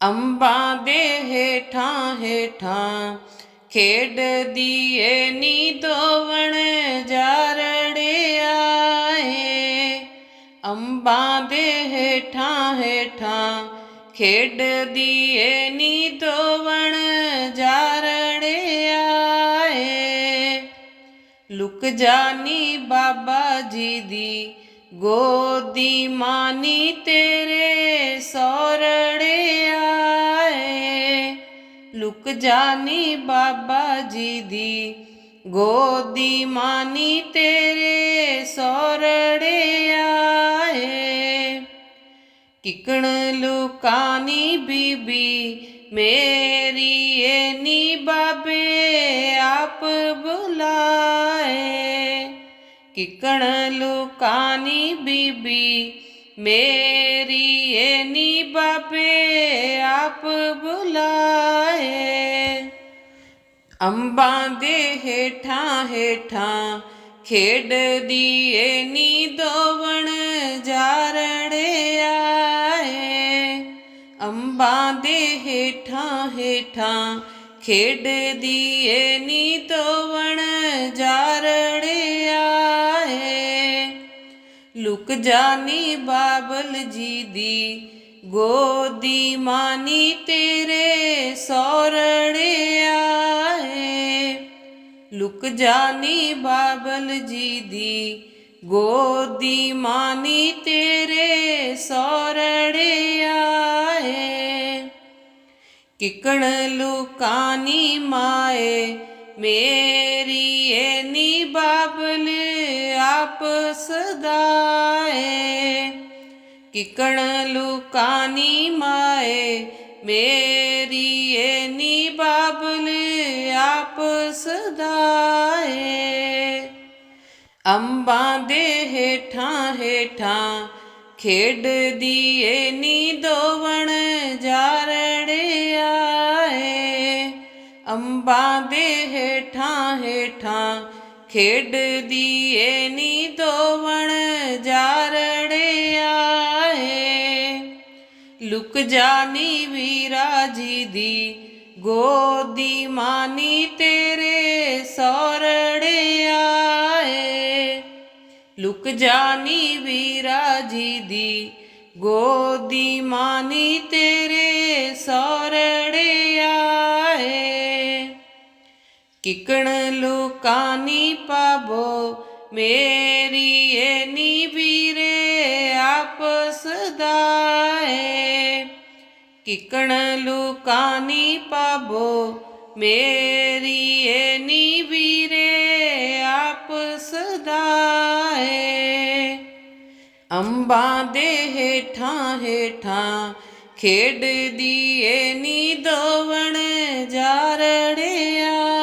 ਅੰਬਾਂ ਦੇ ਹੇਠਾਂ ਹੇਠਾਂ ਖੇਡਦੀ ਏ ਨੀ ਦੋਵਣ ਜਾਰੜਿਆ ਏ ਅੰਬਾਂ ਦੇ ਹੇਠਾਂ ਹੇਠਾਂ ਖੇਡਦੀ ਏ ਨੀ ਦੋਵਣ ਜਾਰੜਿਆ ਏ ਲੁਕ ਜਾਨੀ ਬਾਬਾ ਜੀ ਦੀ ਗੋਦੀ ਮਾਨੀ ਤੇਰੇ ਸੋਰੜਿਆ ਏ ਲੁਕ ਜਾਨੀ ਬਾਬਾ ਜੀ ਦੀ। ਗੋਦੀ ਮਾਨੀ ਤੇਰੇ ਸੋਰੜਿਆ ਏ ਕਿਕਣ ਲੁਕਾਨੀ ਬੀਬੀ, ਮੇਰੀ ਏ ਨੀ ਬਾਬੇ ਆਪ ਬੁਲਾ ਕਿਕਣ ਲੁਕਾਨੀ ਬੀਬੀ, ਮੇਰੀ ਏ ਨੀ ਬਾਬੇ ਆਪ ਬੁਲਾਏ। ਅੰਬਾਂ ਦੇ ਹੇਠਾਂ ਹੇਠਾਂ ਖੇਡਦੀ ਏ ਨੀ ਦੋਵਣ ਜਾਰੜਿਆ ਏ ਅੰਬਾਂ ਦੇ ਹੇਠਾਂ ਹੇਠਾਂ ਖੇਡਦੀ ਏ ਨੀ ਦੋਵਣ ਲੁਕ ਜਾਨੀ ਬਾਬਲ ਜੀ ਦੀ। ਗੋਦੀ ਮਾਨੀ ਤੇਰੇ ਸੋਰੜਿਆ ਆਏ। ਲੁਕ ਜਾਨੀ ਬਾਬਲ ਜੀ ਦੀ। ਗੋਦੀ ਮਾਨੀ ਤੇਰੇ ਸੋਰੜਿਆ ਆਏ। ਕਿਕਣ ਲੁਕਾਨੀ ਮਾਏ, ਮੇਰੀ ਏਨੀ ਬਾਬਲ ਆਪ ਸਦਾਏ ਕਿਕਣ ਲੁਕਾਨੀ ਮਾਏ, ਮੇਰੀ ਏ ਨੀ ਬਾਬਲ ਆਪ ਸਦਾਏ ਅੰਬਾਂ ਦੇ ਹੇਠਾਂ ਹੇਠਾਂ ਖੇਡਦੀ ਏ ਨੀ ਦੋਵਣ ਜਾਰੜਿਆ ਏ ਅੰਬਾਂ ਦੇ ਹੇਠਾਂ ਹੇਠਾਂ ਖੇਡਦੀ ਏ ਨੀ ਦੋਵਣ ਜਾਰੜਿਆ ਏ ਲੁਕ ਜਾਨੀ ਵੀਰਾ ਜੀ ਦੀ ਗੋਦੀ ਮਾਨੀ ਤੇਰੇ ਸੋਰੜਿਆ ਏ ਲੁਕ ਜਾਨੀ ਵੀਰਾ ਜੀ ਦੀ ਗੋਦੀ ਮਾਨੀ ਤੇਰੇ ਸੌ ਕਿਕਣ ਲੁਕਾਨੀ ਪਾਬੋ ਮੇਰੀ ਏ ਨੀ ਵੀਰੇ ਆਪ ਸਦਾਏ ਕਿਕਣ ਲੁਕਾਨੀ ਪਾਬੋ ਮੇਰੀ ਏ ਨੀ ਵੀਰੇ ਆਪ ਸਦਾਏ ਅੰਬਾਂ ਦੇ ਹੇਠਾਂ ਹੇਠਾਂ ਖੇਡਦੀ ਏ ਨੀ ਦੋਵਣ, ਜਾਰੜਿਆ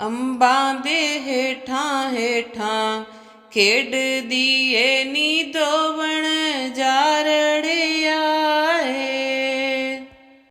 ਅੰਬਾਂ ਦੇ ਹੇਠਾਂ ਹੇਠਾਂ ਖੇਡਦੀ ਏ ਨੀ ਦੋਵਣ।